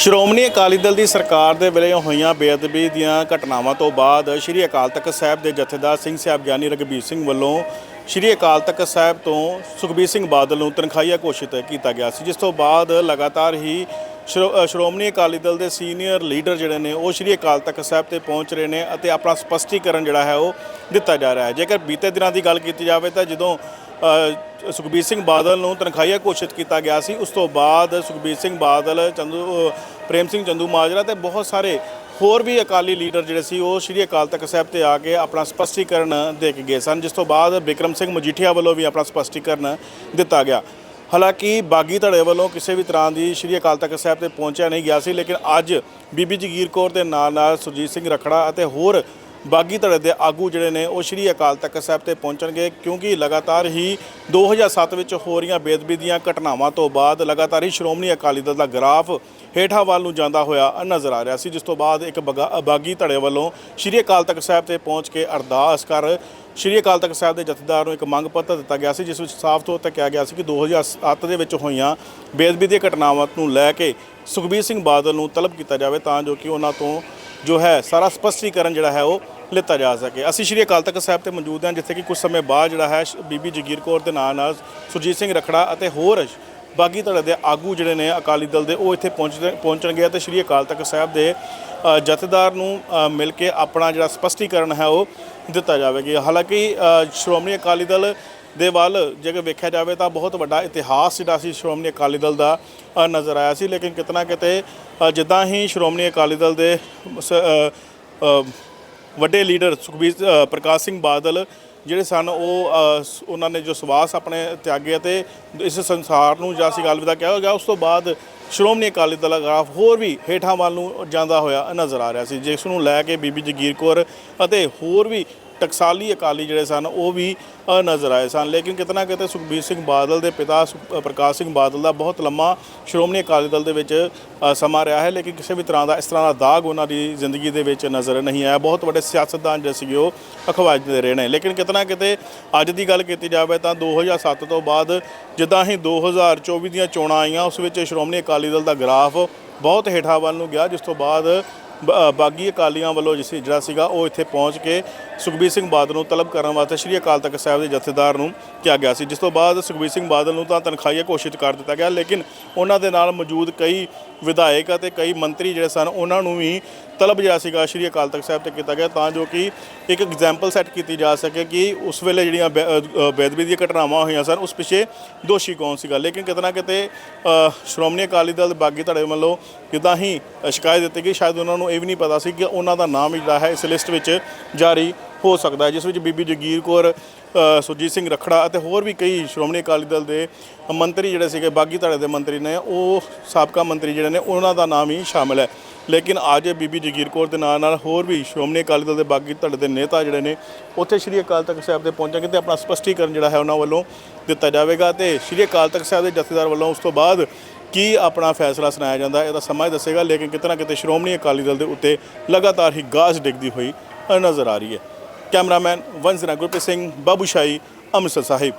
ਸ਼੍ਰੋਮਣੀ ਅਕਾਲੀ ਦਲ ਦੀ ਸਰਕਾਰ ਦੇ ਵੇਲੇ ਹੋਈਆਂ ਬੇਅਦਬੀ ਦੀਆਂ ਘਟਨਾਵਾਂ ਤੋਂ ਬਾਅਦ ਸ਼੍ਰੀ ਅਕਾਲ ਤਖਤ ਸਾਹਿਬ ਦੇ ਜਥੇਦਾਰ ਸਿੰਘ ਸਾਹਿਬ ਗਿਆਨੀ ਰਘਬੀਰ ਸਿੰਘ ਵੱਲੋਂ ਸ਼੍ਰੀ ਅਕਾਲ ਤਖਤ ਸਾਹਿਬ ਤੋਂ ਸੁਖਬੀਰ ਸਿੰਘ ਬਾਦਲ ਨੂੰ ਤਨਖਾਹੀਆ ਘੋਸ਼ਿਤ ਕੀਤਾ ਗਿਆ ਸੀ, ਜਿਸ ਤੋਂ ਬਾਅਦ ਲਗਾਤਾਰ ਹੀ ਸ਼੍ਰੋ- ਸ਼੍ਰੋਮਣੀ ਅਕਾਲੀ ਦਲ ਦੇ ਸੀਨੀਅਰ ਲੀਡਰ ਜਿਹੜੇ ਨੇ ਉਹ ਸ਼੍ਰੀ ਅਕਾਲ ਤਖਤ ਸਾਹਿਬ ਤੇ ਪਹੁੰਚ ਰਹੇ ਨੇ ਅਤੇ ਆਪਣਾ ਸਪਸ਼ਟੀਕਰਨ ਜਿਹੜਾ ਹੈ ਉਹ ਦਿੱਤਾ ਜਾ ਰਿਹਾ ਹੈ। ਜੇਕਰ ਬੀਤੇ ਦਿਨਾਂ ਦੀ ਗੱਲ ਕੀਤੀ ਜਾਵੇ ਤਾਂ ਜਦੋਂ ਸੁਖਬੀਰ ਸਿੰਘ ਬਾਦਲ ਨੂੰ ਤਨਖਾਹੀਆ ਘੋਸ਼ਿਤ ਕੀਤਾ ਗਿਆ ਸੀ। ਉਸ ਤੋਂ ਬਾਅਦ ਸੁਖਬੀਰ ਸਿੰਘ ਬਾਦਲ, ਚੰਦੂ ਪ੍ਰੇਮ ਸਿੰਘ ਚੰਦੂ ਮਾਜਰਾ ਤੇ ਬਹੁਤ ਸਾਰੇ ਹੋਰ ਵੀ ਅਕਾਲੀ ਲੀਡਰ ਜਿਹੜੇ ਸੀ, ਉਹ ਸ਼੍ਰੀ ਅਕਾਲ ਤਖਤ ਸਾਹਿਬ ਤੇ ਆ ਕੇ ਆਪਣਾ ਸਪਸ਼ਟੀਕਰਨ ਦੇ ਕੇ ਗਏ ਸਨ, ਜਿਸ ਤੋਂ ਬਾਅਦ ਬਿਕਰਮ ਸਿੰਘ ਮਜੀਠੀਆ ਵੱਲੋਂ ਵੀ ਆਪਣਾ ਸਪਸ਼ਟੀਕਰਨ ਦਿੱਤਾ ਗਿਆ। ਹਾਲਾਂਕਿ ਬਾਗੀ ਧੜੇ ਵੱਲੋਂ ਕਿਸੇ ਵੀ ਤਰ੍ਹਾਂ ਦੀ ਸ਼੍ਰੀ ਅਕਾਲ ਤਖਤ ਸਾਹਿਬ ਤੇ ਪਹੁੰਚਿਆ ਨਹੀਂ ਗਿਆ ਸੀ, ਲੇਕਿਨ ਅੱਜ ਬੀਬੀ ਜਗੀਰ ਕੌਰ ਦੇ ਨਾਲ ਨਾਲ ਸੁਰਜੀਤ ਸਿੰਘ ਰਖੜਾ ਅਤੇ ਹੋਰ ਬਾਗੀ ਧੜੇ ਦੇ ਆਗੂ ਜਿਹੜੇ ਨੇ, ਉਹ ਸ਼੍ਰੀ ਅਕਾਲ ਤਖਤ ਸਾਹਿਬ ਤੇ ਪਹੁੰਚਣਗੇ ਕਿਉਂਕਿ ਲਗਾਤਾਰ ਹੀ 2007 ਵਿੱਚ ਹੋ ਰਹੀਆਂ ਬੇਦਬੀ ਦੀਆਂ ਘਟਨਾਵਾਂ ਤੋਂ ਬਾਅਦ ਲਗਾਤਾਰ ਹੀ ਸ਼੍ਰੋਮਣੀ ਅਕਾਲੀ ਦਲ ਦਾ ਗ੍ਰਾਫ ਹੇਠਾਂ ਵੱਲ ਨੂੰ ਜਾਂਦਾ ਹੋਇਆ ਨਜ਼ਰ ਆ ਰਿਹਾ ਸੀ, ਜਿਸ ਤੋਂ ਬਾਅਦ ਇੱਕ ਬਗਾ- ਬਾਗੀ ਧੜੇ ਵੱਲੋਂ ਸ਼੍ਰੀ ਅਕਾਲ ਤਖਤ ਸਾਹਿਬ ਤੇ ਪਹੁੰਚ ਕੇ ਅਰਦਾਸ ਕਰ ਸ਼੍ਰੀ ਅਕਾਲ ਤਖਤ ਸਾਹਿਬ ਦੇ ਜਥੇਦਾਰ ਨੂੰ ਇੱਕ ਮੰਗ ਪੱਤਰ ਦਿੱਤਾ ਗਿਆ ਸੀ, ਜਿਸ ਵਿੱਚ ਸਾਫ਼ ਤੌਰ ਤੇ ਕਿਹਾ ਗਿਆ ਸੀ ਕਿ 2007 ਦੇ ਵਿੱਚ ਹੋਈਆਂ ਬੇਦਬੀ ਦੀਆਂ ਘਟਨਾਵਾਂ ਨੂੰ ਲੈ ਕੇ ਸੁਖਬੀਰ ਸਿੰਘ ਬਾਦਲ ਨੂੰ ਤਲਬ ਕੀਤਾ ਜਾਵੇ ਤਾਂ ਜੋ ਕਿ ਉਹਨਾਂ ਤੋਂ ਜੋ ਹੈ, ਸਾਰਾ ਸਪਸ਼ਟੀਕਰਨ ਜਿਹੜਾ ਹੈ, ਉਹ ਲਿੱਤਾ ਜਾ ਸਕੇ। ਅਸੀਂ ਸ਼੍ਰੀ ਅਕਾਲ ਤਖਤ ਸਾਹਿਬ ਤੇ ਮੌਜੂਦ ਹਾਂ, ਜਿੱਥੇ ਕਿ ਕੁਝ ਸਮੇਂ ਬਾਅਦ ਜਿਹੜਾ ਹੈ ਬੀਬੀ ਜਗੀਰ ਕੌਰ ਦੇ ਨਾਂ ਨਾਲ ਸੁਰਜੀਤ ਸਿੰਘ ਰਖੜਾ ਅਤੇ ਹੋਰ ਬਾਗੀ ਧੜੇ ਦੇ ਆਗੂ ਜਿਹੜੇ ਨੇ ਅਕਾਲੀ ਦਲ ਦੇ, ਉਹ ਇੱਥੇ ਪਹੁੰਚਦੇ ਪਹੁੰਚਣਗੇ ਤੇ ਸ਼੍ਰੀ ਅਕਾਲ ਤਖਤ ਸਾਹਿਬ ਦੇ ਜਥੇਦਾਰ ਨੂੰ ਮਿਲ ਕੇ ਆਪਣਾ ਜਿਹੜਾ ਸਪਸ਼ਟੀਕਰਨ ਹੈ, ਉਹ ਦਿੱਤਾ ਜਾਵੇਗਾ। ਹਾਲਾਂਕਿ ਸ਼੍ਰੋਮਣੀ ਅਕਾਲੀ ਦਲ ਦੇ ਵੱਲ ਜੇਕਰ ਵੇਖਿਆ ਜਾਵੇ ਤਾਂ ਬਹੁਤ ਵੱਡਾ ਇਤਿਹਾਸ ਜਿਹੜਾ ਸੀ ਸ਼੍ਰੋਮਣੀ ਅਕਾਲੀ ਦਲ ਦਾ ਨਜ਼ਰ ਆਇਆ ਸੀ। ਲੇਕਿਨ ਕਿਤਨਾ ਕਿਤੇ ਜਿੱਦਾਂ ਹੀ ਸ਼੍ਰੋਮਣੀ ਅਕਾਲੀ ਦਲ ਦੇ ਸ- ਵੱਡੇ ਲੀਡਰ ਸੁਖਬੀਰ ਪ੍ਰਕਾਸ਼ ਸਿੰਘ ਬਾਦਲ ਜਿਹੜੇ ਸਨ, ਉਹ ਉਹਨਾਂ ਨੇ ਜੋ ਸਵਾਸ ਆਪਣੇ ਤਿਆਗੇ ਅਤੇ ਇਸ ਸੰਸਾਰ ਨੂੰ ਜਾਂ ਸੀ ਅਲਵਿਦਾ ਕਿਹਾ ਗਿਆ ਉਸ ਤੋਂ ਬਾਅਦ ਸ਼੍ਰੋਮਣੀ ਅਕਾਲੀ ਦਲ ਦਾ ਗ੍ਰਾਫ ਹੋਰ ਵੀ ਹੇਠਾਂ ਵੱਲ ਨੂੰ ਜਾਂਦਾ ਹੋਇਆ ਨਜ਼ਰ ਆ ਰਿਹਾ ਸੀ। ਜਿਸ ਨੂੰ ਲੈ ਕੇ ਬੀਬੀ ਜਗੀਰ ਕੌਰ ਅਤੇ ਹੋਰ ਵੀ ਟਕਸਾਲੀ ਅਕਾਲੀ ਜਿਹੜੇ ਸਨ, ਉਹ ਵੀ ਨਜ਼ਰ ਆਏ ਸਨ। ਲੇਕਿਨ ਕਿਤਨਾ ਕਿਤੇ ਸੁਖਬੀਰ ਸਿੰਘ ਬਾਦਲ ਦੇ ਪਿਤਾ ਸੁਖ- ਪ੍ਰਕਾਸ਼ ਸਿੰਘ ਬਾਦਲ ਦਾ ਬਹੁਤ ਲੰਮਾ ਸ਼੍ਰੋਮਣੀ ਅਕਾਲੀ ਦਲ ਦੇ ਵਿੱਚ ਸਮਾਂ ਰਿਹਾ ਹੈ। ਲੇਕਿਨ ਕਿਸੇ ਵੀ ਤਰ੍ਹਾਂ ਦਾ, ਇਸ ਤਰ੍ਹਾਂ ਦਾ ਦਾਗ ਉਹਨਾਂ ਦੀ ਜ਼ਿੰਦਗੀ ਦੇ ਵਿੱਚ ਨਜ਼ਰ ਨਹੀਂ ਆਇਆ। ਬਹੁਤ ਵੱਡੇ ਸਿਆਸਤਦਾਨ ਜਿਹੜੇ ਸੀਗੇ, ਉਹ ਅਖਵਾਜਦੇ ਰਹੇ ਨੇ। ਲੇਕਿਨ ਕਿਤਨਾ ਕਿਤੇ ਅੱਜ ਦੀ ਗੱਲ ਕੀਤੀ ਜਾਵੇ ਤਾਂ 2007 ਤੋਂ ਬਾਅਦ ਜਿੱਦਾਂ ਹੀ 2024 ਦੀਆਂ ਚੋਣਾਂ ਆਈਆਂ, ਉਸ ਵਿੱਚ ਸ਼੍ਰੋਮਣੀ ਅਕਾਲੀ ਦਲ ਦਾ ਗ੍ਰਾਫ ਬਹੁਤ ਹੇਠਾਂ ਵੱਲ ਨੂੰ ਗਿਆ, ਜਿਸ ਤੋਂ ਬਾਅਦ ਬਾਗੀ ਅਕਾਲੀਆਂ ਵੱਲੋਂ ਜਿਸ ਜਿਹੜਾ ਸੀਗਾ ਉਹ ਇੱਥੇ ਪਹੁੰਚ ਕੇ ਸੁਖਬੀਰ ਸਿੰਘ ਬਾਦਲ ਨੂੰ ਤਲਬ ਕਰਨ ਵਾਸਤੇ ਸ਼੍ਰੀ ਅਕਾਲ ਤਖਤ ਸਾਹਿਬ ਦੇ ਜਥੇਦਾਰ ਨੂੰ ਕਿਹਾ ਗਿਆ ਸੀ। ਜਿਸ ਤੋਂ ਬਾਅਦ ਸੁਖਬੀਰ ਸਿੰਘ ਬਾਦਲ ਨੂੰ ਤਾਂ ਤਨਖਾਹੀਆ ਘੋਸ਼ਿਤ ਕਰ ਦਿੱਤਾ ਗਿਆ ਲੇਕਿਨ ਉਹਨਾਂ ਦੇ ਨਾਲ ਮੌਜੂਦ ਕਈ ਵਿਧਾਇਕ ਅਤੇ ਕਈ ਮੰਤਰੀ ਜਿਹੜੇ ਸਨ ਉਹਨਾਂ ਨੂੰ ਵੀ ਤਲਬ ਜਿਹੜਾ ਸੀਗਾ ਸ਼੍ਰੀ ਅਕਾਲ ਤਖਤ ਸਾਹਿਬ ਤੇ ਕੀਤਾ ਗਿਆ ਤਾਂ ਜੋ ਕਿ ਇੱਕ ਐਗਜ਼ਾਮਪਲ ਸੈੱਟ ਕੀਤੀ ਜਾ ਸਕੇ ਕਿ ਉਸ ਵੇਲੇ ਜਿਹੜੀਆਂ ਬੇ- ਅ, ਦੀਆਂ ਘਟਨਾਵਾਂ ਹੋਈਆਂ ਸਨ ਉਸ ਪਿੱਛੇ ਦੋਸ਼ੀ ਕੌਣ ਸੀਗਾ? ਲੇਕਿਨ ਕਿਤੇ ਨਾ ਕਿਤੇ ਸ਼੍ਰੋਮਣੀ ਅਕਾਲੀ ਦਲ ਬਾਗੀ ਧੜੇ ਵੱਲੋਂ ਜਿੱਦਾਂ ਹੀ ਸ਼ਿਕਾਇਤ ਦਿੱਤੀ ਗਈ ਸ਼ਾਇਦ ਉਹਨਾਂ ਨੂੰ ਇਹ ਵੀ ਨਹੀਂ ਪਤਾ ਸੀ ਕਿ ਉਹਨਾਂ ਦਾ ਨਾਮ ਜਿਹੜਾ ਹੈ ਇਸ ਲਿਸਟ ਵਿੱਚ ਜਾਰੀ ਹੋ ਸਕਦਾ ਹੈ ਜਿਸ ਵਿੱਚ ਬੀਬੀ ਜਗੀਰ ਕੌਰ ਅ, ਸੁਰਜੀਤ ਸਿੰਘ ਰਖੜਾ ਅਤੇ ਹੋਰ ਵੀ ਕਈ ਸ਼੍ਰੋਮਣੀ ਅਕਾਲੀ ਦਲ ਦੇ ਮੰਤਰੀ ਜਿਹੜੇ ਸੀਗੇ ਬਾਗੀ ਧੜੇ ਦੇ ਮੰਤਰੀ ਨੇ ਉਹ ਸਾਬਕਾ ਮੰਤਰੀ ਜਿਹੜੇ ਨੇ ਉਹਨਾਂ ਦਾ ਨਾਮ ਹੀ ਸ਼ਾਮਲ ਹੈ। ਲੇਕਿਨ ਅੱਜ ਬੀਬੀ ਜਗੀਰ ਕੌਰ ਦੇ ਨਾਲ ਨਾਲ ਹੋਰ ਵੀ ਸ਼੍ਰੋਮਣੀ ਅਕਾਲੀ ਦਲ ਦੇ ਬਾਗੀ ਧੜੇ ਦੇ ਨੇਤਾ ਜਿਹੜੇ ਨੇ ਉੱਥੇ ਸ਼੍ਰੀ ਅਕਾਲ ਤਖਤ ਸਾਹਿਬ ਦੇ ਪਹੁੰਚਣਗੇ ਤੇ ਆਪਣਾ ਸਪਸ਼ਟੀਕਰਨ ਜਿਹੜਾ ਹੈ ਉਹਨਾਂ ਵੱਲੋਂ ਦਿੱਤਾ ਜਾਵੇਗਾ ਤੇ ਸ਼੍ਰੀ ਅਕਾਲ ਤਖਤ ਸਾਹਿਬ ਦੇ ਜਥੇਦਾਰ ਵੱਲੋਂ ਉਸ ਤੋਂ ਬਾਅਦ ਕੀ ਆਪਣਾ ਫੈਸਲਾ ਸੁਣਾਇਆ ਜਾਂਦਾ ਇਹਦਾ ਸਮਾਂ ਹੀ ਦੱਸੇਗਾ, ਲੇਕਿਨ ਕਿਤੇ ਨਾ ਕਿਤੇ ਸ਼੍ਰੋਮਣੀ ਅਕਾਲੀ ਦਲ ਦੇ ਉੱਤੇ ਲਗਾਤਾਰ ਹੀ ਗਾਜ ਡਿੱਗਦੀ ਹੋਈ ਨਜ਼ਰ ਆ ਰਹੀ ਹੈ। ਕੈਮਰਾਮੈਨ ਵੰਸਨਾ ਗੁਰਪ੍ਰੀਤ ਸਿੰਘ, ਬਾਬੂ ਸ਼ਾਹੀ, ਅੰਮ੍ਰਿਤਸਰ ਸਾਹਿਬ।